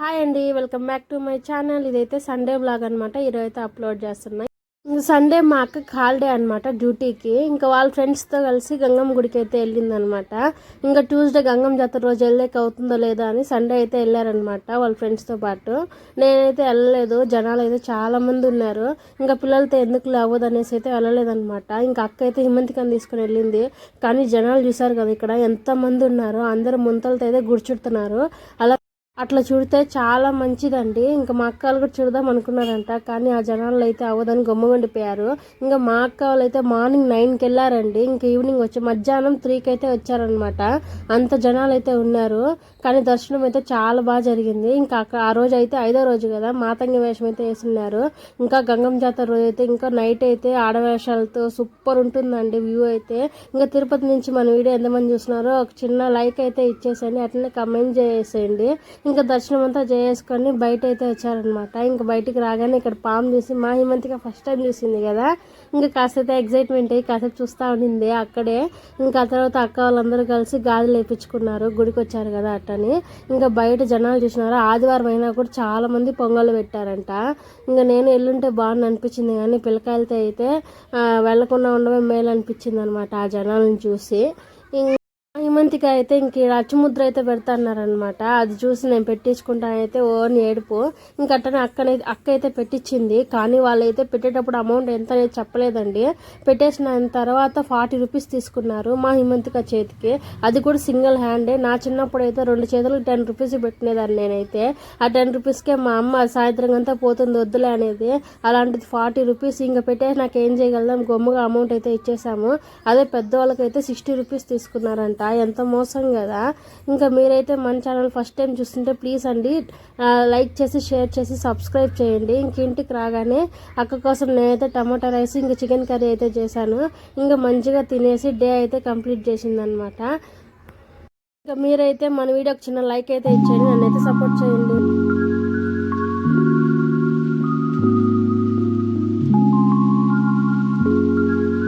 Hi అండి welcome back to my channel. ఇదైతే Sunday blog అనమాట ఈరోజు అయితే అప్లోడ్ చేస్తున్నాయి ఇంక సండే మా అక్కకి హాలిడే అనమాట డ్యూటీకి. ఇంకా వాళ్ళ ఫ్రెండ్స్తో కలిసి గంగమ్మ గుడికి అయితే వెళ్ళిందనమాట ఇంకా ట్యూస్డే గంగమ్మ జాతర రోజు వెళ్ళేకి అవుతుందో లేదో అని సండే అయితే వెళ్ళారనమాట వాళ్ళ ఫ్రెండ్స్తో పాటు. నేనైతే వెళ్ళలేదు. జనాలు అయితే చాలా మంది ఉన్నారు. ఇంకా పిల్లలతో ఎందుకు అవ్వదు అనేసి అయితే వెళ్ళలేదన్నమాట. ఇంకా అక్క అయితే హిమంతికని తీసుకుని వెళ్ళింది. కానీ జనాలు చూసారు కదా ఇక్కడ ఎంతమంది ఉన్నారు అందరూ ముంతలతో అయితే గుడిచుడుతున్నారు. అలా అట్లా చూడితే చాలా మంచిదండి. ఇంకా మా అక్క వాళ్ళు కూడా చూడదాం అనుకున్నారంట. కానీ ఆ జనాలు అయితే అవ్వదని గమ్ముగుండిపోయారు ఇంకా మా అక్క వాళ్ళు అయితే మార్నింగ్ నైన్కి వెళ్ళారండి. ఇంకా ఈవినింగ్ వచ్చి మధ్యాహ్నం త్రీకి అయితే వచ్చారనమాట అంత జనాలు అయితే ఉన్నారు. కానీ దర్శనం అయితే చాలా బాగా జరిగింది. ఇంకా అక్కడ ఆ రోజు అయితే ఐదో రోజు కదా మాతంగి వేషం అయితే వేసున్నారు. ఇంకా గంగం జాతర రోజు అయితే ఇంకా నైట్ అయితే ఆడవేషాలతో సూపర్ ఉంటుందండి వ్యూ అయితే. ఇంకా తిరుపతి నుంచి మన వీడియో ఎంతమంది చూస్తున్నారో ఒక చిన్న లైక్ అయితే ఇచ్చేసేయండి. అట్లనే కమెంట్ చేసేయండి. ఇంకా దర్శనం అంతా చేసుకొని బయట అయితే వచ్చారనమాట ఇంకా బయటికి రాగానే ఇక్కడ పాము చూసి మా హిమంతిగా ఫస్ట్ టైం చూసింది కదా. ఇంకా కాసేపు ఎగ్జైట్మెంట్ అయ్యి కాసేపు చూస్తూ ఉండింది అక్కడే. ఇంకా ఆ తర్వాత అక్క వాళ్ళందరూ కలిసి గాజులు వేయించుకున్నారు గుడికి వచ్చారు కదా అట్టని. ఇంకా బయట జనాలు చూసినారు ఆదివారం అయినా కూడా చాలామంది పొంగల్ పెట్టారంట. ఇంకా నేను ఎల్లుంటే బాగుంది అనిపించింది కానీ పిల్లకాయలతో అయితే వెళ్ళకుండా వెళ్ళకుండా ఉండడం మేలు అనిపించింది అనమాట ఆ జనాలను చూసి. చామంతికి అయితే ఇంక ఈడ అచ్చుముద్ర అయితే పెడతాన్నారనమాట అది చూసి నేను పెట్టించుకుంటానైతే ఓన్ ఏడుపు. ఇంక అట్టనే అక్కనే అక్క అయితే పెట్టించింది. కానీ వాళ్ళైతే పెట్టేటప్పుడు అమౌంట్ ఎంత అనేది చెప్పలేదండి. పెట్టేసిన తర్వాత ఫార్టీ రూపీస్ తీసుకున్నారు మా హిమంతిక చేతికి. అది కూడా సింగిల్ హ్యాండే నా చిన్నప్పుడు అయితే రెండు చేతులు టెన్ రూపీస్ పెట్టినేదాన్ని నేనైతే. ఆ టెన్ రూపీస్కే మా అమ్మ సాయంత్రం అంతా పోతుంది వద్దులే అనేది. అలాంటిది ఫార్టీ రూపీస్ ఇంకా పెట్టేసి నాకు ఏం చేయగలం? గమ్ముగా అమౌంట్ అయితే ఇచ్చేసాము. అదే పెద్దవాళ్ళకైతే సిక్స్టీ రూపీస్ తీసుకున్నారంట. ఎంత మోసం కదా? ఇంకా మీరైతే మన ఛానల్ ఫస్ట్ టైం చూస్తుంటే ప్లీజ్ అండి లైక్ చేసి షేర్ చేసి సబ్స్క్రైబ్ చేయండి. ఇంక ఇంటికి రాగానే అక్క కోసం నేనైతే టమాటా రైస్ ఇంకా చికెన్ కర్రీ అయితే చేశాను. ఇంకా మంచిగా తినేసి డే అయితే కంప్లీట్ చేసిందనమాట ఇంకా మీరైతే మన వీడియోకి చిన్న లైక్ అయితే ఇచ్చేయండి నన్ను అయితే సపోర్ట్ చేయండి.